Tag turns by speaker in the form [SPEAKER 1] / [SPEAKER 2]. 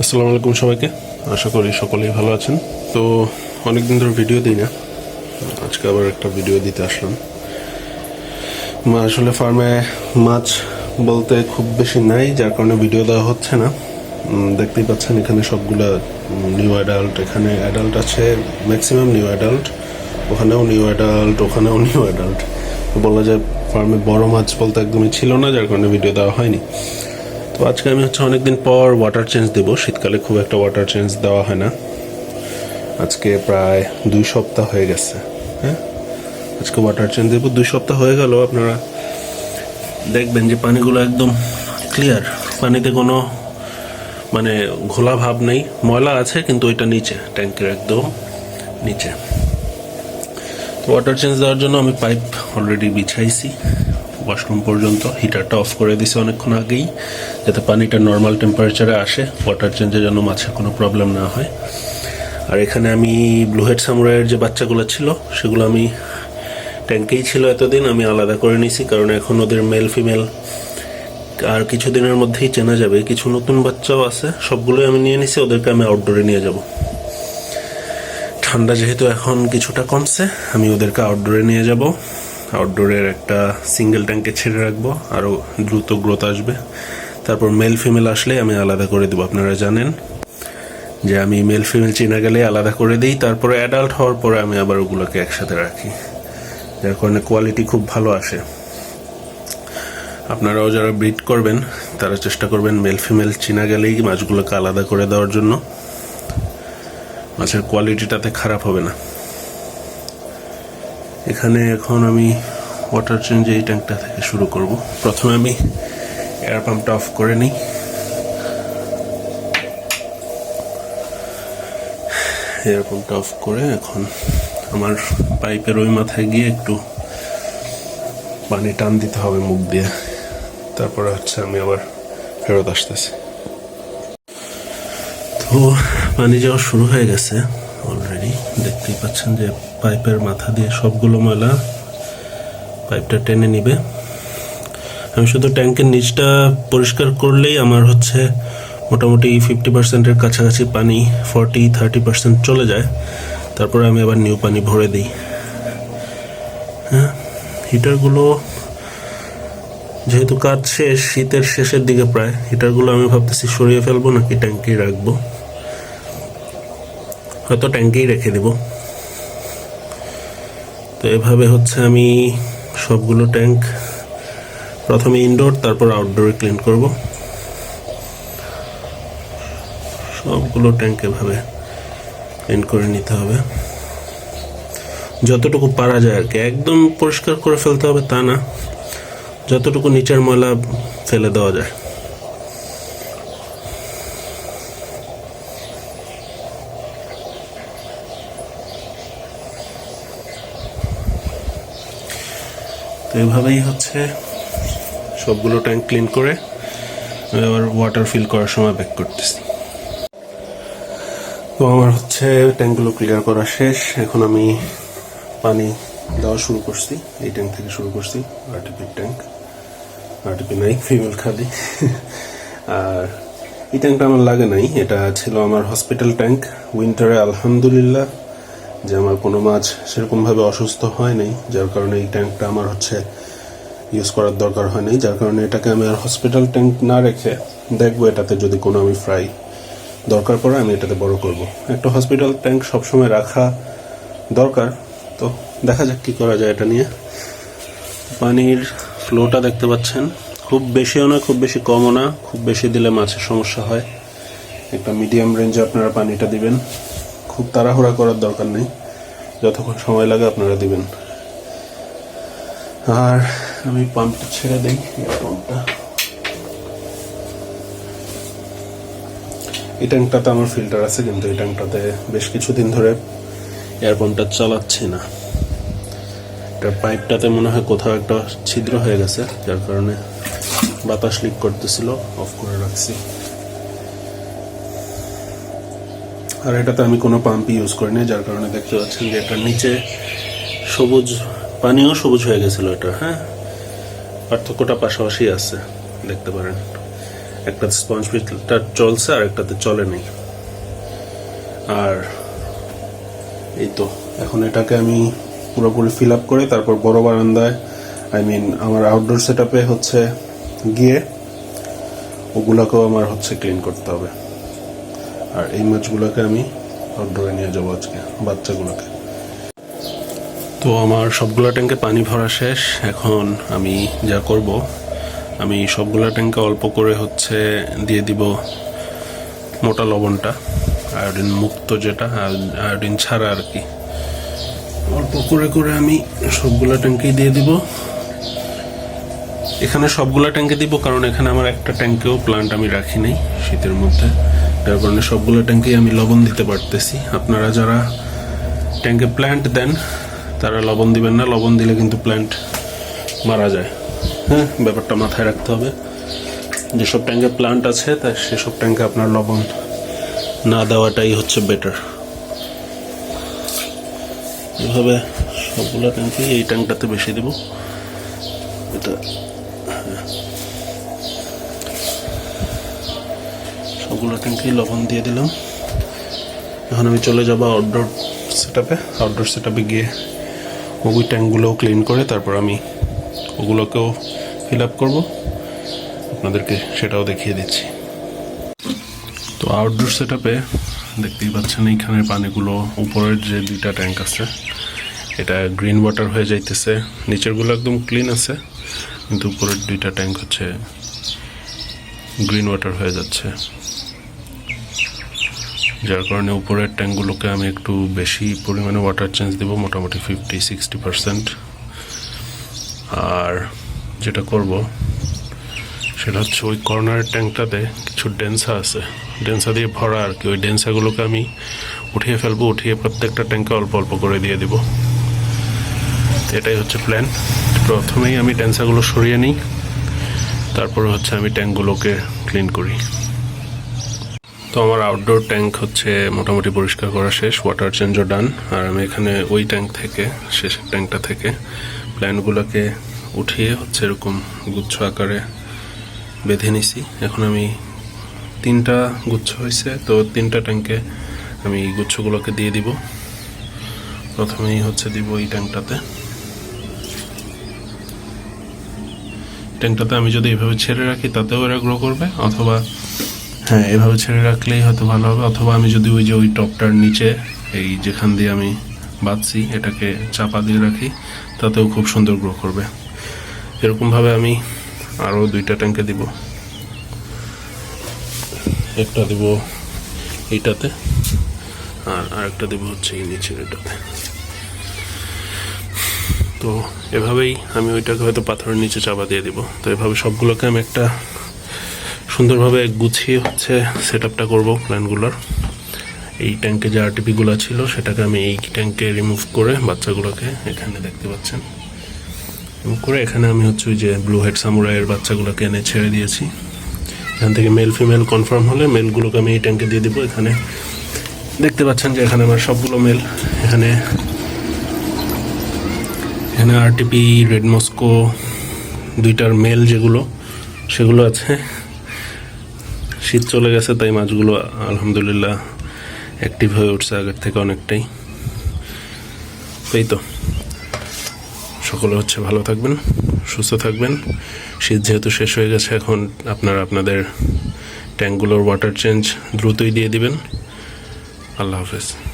[SPEAKER 1] আসসালামু আলাইকুম সবাইকে। আশা করি সকলেই ভালো আছেন। তো অনেকদিন ধরে ভিডিও দিই না। আজকে আবার একটা ভিডিও দিতে আসলাম। আসলে ফার্মে মাছ বলতে খুব বেশি নাই, যার কারণে ভিডিও দেওয়া হচ্ছে না। দেখতেই পাচ্ছেন এখানে সবগুলা নিউ অ্যাডাল্ট এখানে অ্যাডাল্ট আছে ম্যাক্সিমাম নিউ অ্যাডাল্ট ওখানেও নিউ অ্যাডাল্ট ওখানেও নিউ অ্যাডাল্ট বলা যায় ফার্মে বড় মাছ বলতে একদমই ছিল না, যার কারণে ভিডিও দেওয়া হয়নি। তো আজকে আমি হচ্ছে অনেকদিন পর ওয়াটার চেঞ্জ দেব। শীতকালে খুব একটা ওয়াটার চেঞ্জ দেওয়া হয় না। আজকে প্রায় দুই সপ্তাহ হয়ে গেছে হ্যাঁ? আজকে ওয়াটার চেঞ্জ দেবো। দুই সপ্তাহ হয়ে গেল, আপনারা দেখবেন যে পানিগুলো একদম ক্লিয়ার পানিতে কোনো মানে ঘোলা ভাব নেই। ময়লা আছে, কিন্তু ওইটা নিচে, ট্যাঙ্কের একদম নিচে। ওয়াটার চেঞ্জ দেওয়ার জন্য আমি পাইপ অলরেডি বিছাইছি। ওয়াশরুম পর্যন্ত হিটারটা অফ করে দিছি অনেকক্ষণ আগেই, যাতে পানিটা নর্মাল টেম্পারেচারে আসে ওয়াটার চেঞ্জে যেন মাছের কোনো প্রবলেম না হয়। আর এখানে আমি ব্লুহেড সামুরাইয়ের যে বাচ্চাগুলো ছিল, সেগুলো আমি ট্যাঙ্কেই ছিল এতদিন, আমি আলাদা করে নিয়েছি কারণ এখন ওদের মেল ফিমেল আর কিছুদিনের মধ্যেই চেনা যাবে। কিছু নতুন বাচ্চাও আছে, সবগুলোই আমি নিয়ে নিছি, ওদেরকে আমি আউটডোরে নিয়ে যাব। ঠান্ডা যেহেতু এখন কিছুটা কমছে, আমি ওদেরকে আউটডোরে নিয়ে যাব। আউটডোরের একটা সিঙ্গেল ট্যাঙ্কে ছেড়ে রাখব আরও দ্রুত গ্রোথ আসবে। তারপর মেল ফিমেল আসলে আমি আলাদা করে দেবো, আপনারা জানেন যে আমি মেল ফিমেল চেনা গেলে আলাদা করে দিই, তারপরে অ্যাডাল্ট হওয়ার পরে আমি আবার ওগুলোকে একসাথে রাখি। যার কারণে কোয়ালিটি খুব ভালো আসে। আপনারাও যারা ব্রিড করবেন, তারা চেষ্টা করবেন মেল ফিমেল চিনা গেলেই মাছগুলোকে আলাদা করে দেওয়ার জন্য। মাছের কোয়ালিটিটাতে খারাপ হবে না। এখানে এখন আমি ওয়াটার চেঞ্জ এই ট্যাঙ্কটা থেকে শুরু করব। প্রথমে আমি এয়ার পাম্পটা অফ করে নিই। এয়ার পাম্পটা অফ করে এখন আমার পাইপের ওই মাথায় গিয়ে একটু পানি টান দিতে হবে মুখ দিয়ে। তারপরে হচ্ছে আমি আবার ফেরত আসতেছি। তো পানি যাওয়া শুরু হয়ে গেছে। অলরেডি দেখতেই পাচ্ছেন যে পাইপের মাথা দিয়ে সবগুলো ময়লা পাইপটা টেনে নিবে। আমি শুধু ট্যাঙ্কের নিচটা পরিষ্কার করলেই আমার হচ্ছে মোটামুটি ফিফটি পার্সেন্টের কাছাকাছি পানি ফর্টি থার্টি পার্সেন্ট চলে যায়। তারপরে আমি আবার নিউ পানি ভরে দিই। হ্যাঁ হিটারগুলো যেহেতু কাজ শেষ, শীতের শেষের দিকে প্রায় হিটারগুলো আমি ভাবতেছি সরিয়ে ফেলব নাকি ট্যাঙ্কেই রাখব? হয়তো ট্যাঙ্কেই রেখে দেব। তো এভাবে হচ্ছে আমি সবগুলো ট্যাঙ্ক প্রথমে ইনডোর তারপর আউটডোরে ক্লিন করব। সবগুলো ট্যাঙ্ক এভাবে ক্লিন করে নিতে হবে। যতটুকু পারা যায় আর কি। একদম পরিষ্কার করে ফেলতে হবে তা না। যতটুকু নিচের ময়লা ফেলে দেওয়া যায়। এভাবেই হচ্ছে। সবগুলো ট্যাঙ্ক ক্লিন করে আবার ওয়াটার ফিল করার সময় ব্যাক করতেছি। তো আমার হচ্ছে ট্যাঙ্কগুলো ক্লিয়ার করা শেষ। এখন আমি পানি দেওয়া শুরু করছি, এই ট্যাঙ্ক থেকে শুরু করছি আরটিপির ট্যাঙ্ক আরটিপি নাই ফিমেল খালি আর এই ট্যাঙ্কটা আমার লাগে নাই, এটা ছিল আমার হসপিটাল ট্যাঙ্ক উইন্টারে আলহামদুলিল্লাহ। যে আমার কোনো মাছ সেরকমভাবে অসুস্থ হয় নাই যার কারণে এই ট্যাঙ্কটা আমার হচ্ছে ইউজ করার দরকার হয় নাই যার কারণে এটাকে আমি আর হসপিটাল ট্যাঙ্ক না রেখে দেখব এটাতে যদি কোনো আমি ফ্রাই দরকার পড়ে, আমি এটাতে বড় করব। একটা হসপিটাল ট্যাঙ্ক সবসময় রাখা দরকার, তো দেখা যাক কি করা যায় এটা নিয়ে। পানির ফ্লোটা দেখতে পাচ্ছেন। খুব বেশিও না, খুব বেশি কমও না, খুব বেশি দিলে মাছের সমস্যা হয়। একটা মিডিয়াম রেঞ্জে আপনারা পানিটা দিবেন। খুব তাড়াহুড়া করার দরকার নেই। যতক্ষণ সময় লাগে আপনারা দিবেন। আর আমি পাম্পটা ছেড়ে দিই পাম্পটা এই ট্যাঙ্কটাতে আমার ফিল্টার আছে, কিন্তু এই ট্যাঙ্কটাতে বেশ কিছুদিন ধরে এয়ার পাম্পটা চালাচ্ছি না। এটার পাইপটাতে মনে হয় কোথাও একটা ছিদ্র হয়ে গেছে, যার কারণে বাতাস লিক করতেছিল। অফ করে রাখছি। আর এটাতে আমি কোনো পাম্প ইউজ করি করিনি, যার কারণে দেখতে পাচ্ছেন যে এটার নিচে সবুজ, পানিও সবুজ হয়ে গেছিল এটা হ্যাঁ? পার্থক্যটা পাশাপাশি আছে, দেখতে পারেন। একটা স্পঞ্জ ফিল্টার চলছে আর একটাতে চলে নেই। আর এই তো, এখন এটাকে আমি পুরোপুরি ফিল আপ করে তারপর বড় বারান্দায় আই মিন আমার আউটডোর সেট হচ্ছে গিয়ে ওগুলোকেও আমার হচ্ছে ক্লিন করতে হবে। আর এই মাছগুলোকে আমি আউটডোরে নিয়ে যাব আজকে, বাচ্চাগুলোকে। তো আমার সবগুলো ট্যাঙ্কে পানি ভরা শেষ। এখন আমি যা করব, আমি সবগুলো ট্যাঙ্কে অল্প করে হচ্ছে দিয়ে দিব মোটা লবণটা, আয়োডিন মুক্ত যেটা আয়োডিন ছাড়া আর কি। অল্প করে করে আমি সবগুলো ট্যাঙ্কেই দিয়ে দিব। এখানে সবগুলো ট্যাঙ্কে দিব, কারণ এখানে আমার একটা ট্যাঙ্কেও প্লান্ট আমি রাখি নাই শীতের মধ্যে। যার কারণে সবগুলো ট্যাঙ্কেই আমি লবণ দিতে পারতেছি। আপনারা যারা ট্যাঙ্কে প্ল্যান্ট দেন, তারা লবণ দিবেন না। লবণ দিলে কিন্তু প্ল্যান্ট মারা যায়। হ্যাঁ ব্যাপারটা মাথায় রাখতে হবে। যেসব ট্যাঙ্কে প্লান্ট আছে, তা সেসব ট্যাঙ্কে আপনার লবণ না দেওয়াটাই হচ্ছে বেটার এভাবে সবগুলো ট্যাঙ্কি এই ট্যাঙ্কটাতে বেশি দেব। এটা সবগুলো ট্যাঙ্কি লবণ দিয়ে দিলাম। এখন আমি চলে যাব আউটডোর সেট আপে আউটডোর সেট আপে গিয়ে ওই ট্যাঙ্কগুলোও ক্লিন করে তারপর আমি ওগুলোকেও ফিল আপ করব। আপনাদেরকে সেটাও দেখিয়ে দিচ্ছি। তো আউটডোর সেট আপে দেখতেই পাচ্ছেন এইখানের পানিগুলো, উপরের যে দুইটা ট্যাঙ্ক আছে, এটা গ্রিন ওয়াটার হয়ে যাইতেছে। নিচেরগুলো একদম ক্লিন আছে, কিন্তু উপরের দুইটা ট্যাঙ্ক হচ্ছে গ্রিন ওয়াটার হয়ে যাচ্ছে। যার কারণে উপরের ট্যাঙ্কগুলোকে আমি একটু বেশি পরিমাণে ওয়াটার চেঞ্জ দেবো, মোটামুটি ফিফটি সিক্সটি পারসেন্ট আর যেটা করব, সেটা হচ্ছে ওই কর্নারের ট্যাঙ্কটাতে কিছু ডেন্সা আছে। ডেন্সা দিয়ে ভরা আর কি, ওই ডেন্সাগুলোকে আমি উঠিয়ে ফেলব, উঠিয়ে প্রত্যেকটা ট্যাঙ্কে অল্প অল্প করে দিয়ে দিব। এটাই হচ্ছে প্ল্যান প্রথমেই আমি ডেন্সাগুলো সরিয়ে নিই, তারপরে হচ্ছে আমি ট্যাঙ্কগুলোকে ক্লিন করি। তো আমার আউটডোর ট্যাঙ্ক হচ্ছে মোটামুটি পরিষ্কার করা শেষ ওয়াটার চেঞ্জও ডান আর আমি এখানে ওই ট্যাঙ্ক থেকে, শেষের ট্যাঙ্কটা থেকে প্ল্যান্টগুলোকে উঠিয়ে হচ্ছে এরকম গুচ্ছ আকারে বেঁধে নিছি। এখন আমি তিনটা গুচ্ছ হয়েছে, তো তিনটা ট্যাঙ্কে আমি গুচ্ছগুলোকে দিয়ে দিব। প্রথমেই হচ্ছে দিব এই ট্যাঙ্কটাতে ট্যাঙ্কটাতে আমি যদি এভাবে ছেড়ে রাখি, তাতেও এরা গ্রো করবে, অথবা হ্যাঁ এভাবে ছেড়ে রাখলেই হয়তো ভালো হবে। অথবা আমি যদি ওই যে ওই টপটার নিচে, এই যেখান দিয়ে আমি বাঁধছি, এটাকে চাপা দিয়ে রাখি, তাতেও খুব সুন্দর গ্রো করবে। এরকমভাবে আমি আরও দুইটা ট্যাঙ্কে দিব। একটা দিব এইটাতে, আর আরেকটা দিব হচ্ছে এই নিচের এটাতে। তো এভাবেই আমি ওইটাকে হয়তো পাথরের নিচে চাপা দিয়ে দিব। তো এভাবে সবগুলোকে আমি একটা সুন্দরভাবে গুছিয়ে হচ্ছে সেট আপটা করব প্ল্যানগুলোর। এই ট্যাঙ্কে যে আরটিপিগুলো ছিল, সেটাকে আমি এই ট্যাঙ্কে রিমুভ করে বাচ্চাগুলোকে এখানে দেখতে পাচ্ছেন। রিমুভ করে এখানে আমি হচ্ছে ওই যে ব্লু হেড সামুরাইয়ের বাচ্চাগুলোকে এনে ছেড়ে দিয়েছি। এখান থেকে মেল ফিমেল কনফার্ম হলে মেলগুলোকে আমি এই ট্যাঙ্কে দিয়ে দিব এখানে। দেখতে পাচ্ছেন যে এখানে আমার সবগুলো মেল এখানে এখানে আরটিপি রেড মস্কো দুইটার মেল যেগুলো, সেগুলো আছে। শীত চলে গেছে, তাই মাছগুলো আলহামদুলিল্লাহ অ্যাক্টিভ হয়ে উঠছে আগের থেকে অনেকটাই। এই তো। সকলে হচ্ছে ভালো থাকবেন, সুস্থ থাকবেন। শীত যেহেতু শেষ হয়ে গেছে, এখন আপনারা আপনাদের ট্যাঙ্কগুলোর ওয়াটার চেঞ্জ দ্রুতই দিয়ে দিবেন। আল্লাহ হাফেজ।